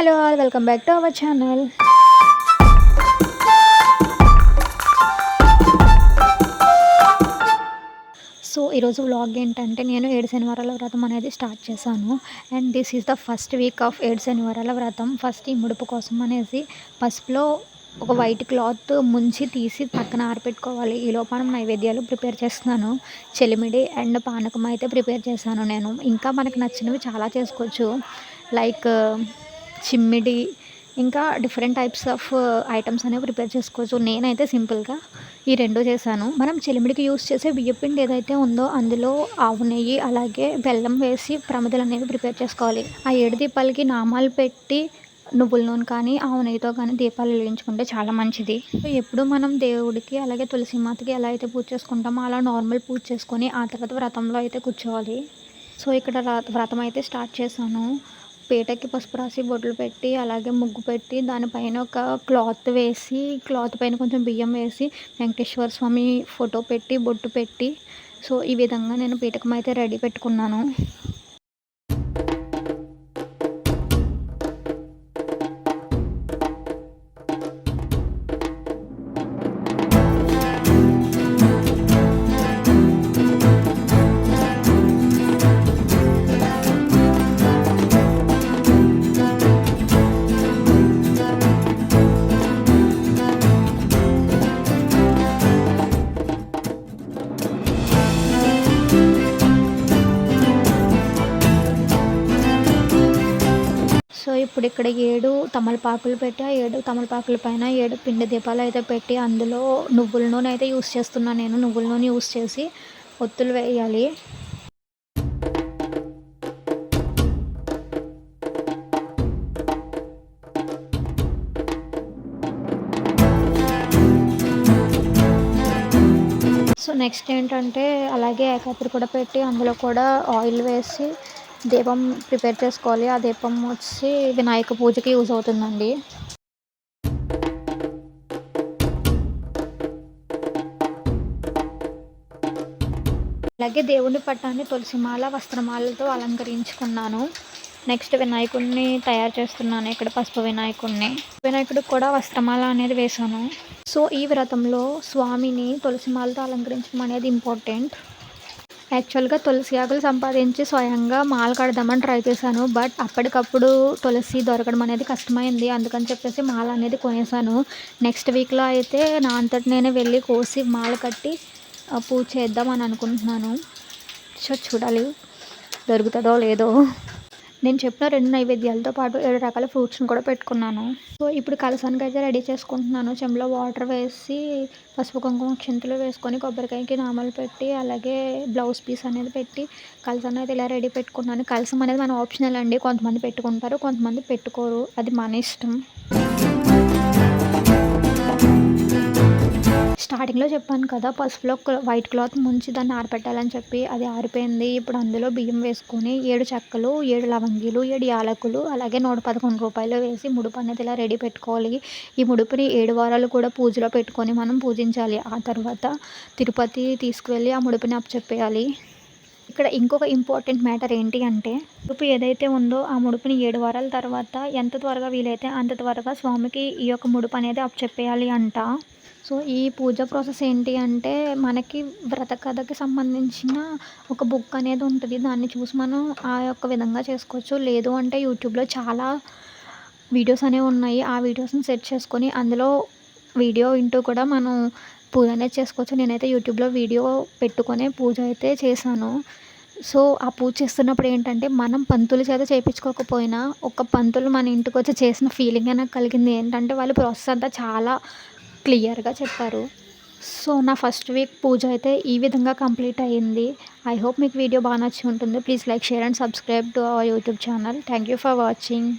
Hello all welcome back to our channel. So ఈరోజు vlog ఏంటంటే నేను ఏడు శనివారాల వ్రతం అనేది స్టార్ట్ చేశాను. And this is the first week of ఏడు శనివారాల వ్రతం. ఫస్ట్ ఈ ముడుపు కోసం అనేసి పసుపులో ఒక వైట్ క్లాత్ ముంచి తీసి పక్కన ఆరపెట్టుకోవాలి. ఈలో మనం నైవేద్యాలు ప్రిపేర్ చేస్తున్నాను. చెలిమిడి అండ్ పానకం అయితే ప్రిపేర్ చేశాను నేను. ఇంకా మనకు నచ్చినవి చాలా చేసుకోవచ్చు. లైక్ చిమ్మిడి ఇంకా డిఫరెంట్ టైప్స్ ఆఫ్ ఐటమ్స్ అనేవి ప్రిపేర్ చేసుకోవచ్చు. నేనైతే సింపుల్గా ఈ రెండు చేశాను. మనం చెలిమిడికి యూస్ చేసే బియ్యపిండి ఏదైతే ఉందో అందులో ఆవు నెయ్యి అలాగే బెల్లం వేసి ప్రమిదలు అనేవి ప్రిపేర్ చేసుకోవాలి. ఆ ఏడు దీపాలకి నామాలు పెట్టి నువ్వుల నూనె కానీ ఆవు నెయ్యితో కానీ దీపాలు వెలిగించుకుంటే చాలా మంచిది. ఎప్పుడు మనం దేవుడికి అలాగే తులసిమాతకి ఎలా అయితే పూజ చేసుకుంటామో అలా నార్మల్ పూజ చేసుకొని ఆ తర్వాత వ్రతంలో అయితే కూర్చోవాలి. సో ఇక్కడ వ్రతం అయితే స్టార్ట్ చేశాను. పీటకి పసుపు రాసి బొట్లు పెట్టి అలాగే ముగ్గు పెట్టి దానిపైన ఒక క్లాత్ వేసి క్లాత్ పైన కొంచెం బియ్యం వేసి వెంకటేశ్వర స్వామి ఫోటో పెట్టి బొట్టు పెట్టి. సో ఈ విధంగా నేను పీటకం అయితే రెడీ పెట్టుకున్నాను. సో ఇప్పుడు ఇక్కడ ఏడు తమలపాకులు పెట్టి ఆ ఏడు తమలపాకుల పైన ఏడు పిండి దీపాలు అయితే పెట్టి అందులో నువ్వుల నూనె అయితే యూస్ చేస్తున్నాను నేను. నువ్వుల నూనె యూస్ చేసి ఒత్తులు వేయాలి. సో నెక్స్ట్ ఏంటంటే అలాగే ఏకాపురి కూడా పెట్టి అందులో కూడా ఆయిల్ వేసి దీపం ప్రిపేర్ చేసుకోవాలి. ఆ దీపం వచ్చి వినాయక పూజకి యూజ్ అవుతుందండి. అలాగే దేవుని పట్టాన్ని తులసిమాల వస్త్రమాలతో అలంకరించుకున్నాను. నెక్స్ట్ వినాయకుడిని తయారు చేస్తున్నాను. ఇక్కడ పసుపు వినాయకుడిని వినాయకుడికి కూడా వస్త్రమాల అనేది వేశాను. సో ఈ వ్రతంలో స్వామిని తులసిమాలతో అలంకరించడం అనేది ఇంపార్టెంట్. యాక్చువల్గా తులసి ఆకులు సంపాదించి స్వయంగా మాల కడదామని ట్రై చేశాను. బట్ అప్పటికప్పుడు తులసి దొరకడం అనేది కష్టమైంది. అందుకని చెప్పేసి మాల అనేది కొనేసాను నెక్స్ట్ వీక్లో అయితే నా అంతటి నేనే వెళ్ళి కోసి మాల కట్టి పూజ చేద్దామని అనుకుంటున్నాను. సో చూడాలి. దొరుకుతుందో లేదో. నేను చెప్పిన రెండు నైవేద్యాలతో పాటు ఏడు రకాల ఫ్రూట్స్ని కూడా పెట్టుకున్నాను. సో ఇప్పుడు కలసానికి అయితే రెడీ చేసుకుంటున్నాను. చెంబులో వాటర్ వేసి పసుపు కుంకుమ క్షింతలు వేసుకొని కొబ్బరికాయకి నామాలు పెట్టి అలాగే బ్లౌజ్ పీస్ అనేది పెట్టి కలసాన్ని అయితే ఇలా రెడీ పెట్టుకున్నాను. కలసం అనేది మన ఆప్షనల్ అండి. కొంతమంది పెట్టుకుంటారు కొంతమంది పెట్టుకోరు. అది మన ఇష్టం. స్టార్టింగ్లో చెప్పాను కదా పసుపులో వైట్ క్లాత్ ముంచి దాన్ని ఆరపెట్టాలని చెప్పి అది ఆరిపోయింది. ఇప్పుడు అందులో బియ్యం వేసుకొని ఏడు చెక్కలు ఏడు లవంగీలు ఏడు యాలకులు అలాగే నూట పదకొండు రూపాయలు వేసి ముడుపు అనేది ఇలా రెడీ పెట్టుకోవాలి. ఈ ముడుపుని ఏడు వారాలు కూడా పూజలో పెట్టుకొని మనం పూజించాలి. ఆ తర్వాత తిరుపతి తీసుకువెళ్ళి ఆ ముడుపుని అప్పచెప్పేయాలి. ఇక్కడ ఇంకొక ఇంపార్టెంట్ మ్యాటర్ ఏంటి అంటే ముడుపు ఏదైతే ఉందో ఆ ముడుపుని ఏడు వారాల తర్వాత ఎంత త్వరగా వీలైతే అంత త్వరగా స్వామికి ఈ యొక్క ముడుపు అనేది అప్పచెప్పేయాలి అంట. సో ఈ పూజ ప్రాసెస్ ఏంటి అంటే మనకి వ్రత కథకి సంబంధించిన ఒక బుక్ అనేది ఉంటుంది. దాన్ని చూసి మనం ఆ యొక్క విధంగా చేసుకోవచ్చు. లేదు అంటే యూట్యూబ్లో చాలా వీడియోస్ అనేవి ఉన్నాయి. ఆ వీడియోస్ని సెట్ చేసుకొని అందులో వీడియో వింటూ కూడా మనం పూజ అనేది చేసుకోవచ్చు. నేనైతే యూట్యూబ్లో వీడియో పెట్టుకొని పూజ అయితే చేశాను. సో ఆ పూజ చేస్తున్నప్పుడు ఏంటంటే మనం పంతులు చేత చేయించుకోకపోయినా ఒక పంతులు మన ఇంటికి వచ్చి చేసిన ఫీలింగ్ నాకు కలిగింది. ఏంటంటే వాళ్ళు ప్రాసెస్ అంతా చాలా క్లియర్గా చెప్పారు. సో నా ఫస్ట్ వీక్ పూజ అయితే ఈ విధంగా కంప్లీట్ అయ్యింది. ఐ హోప్ మీకు వీడియో బాగా నచ్చి ఉంటుంది. Please like share and subscribe to our YouTube channel. Thank you for watching.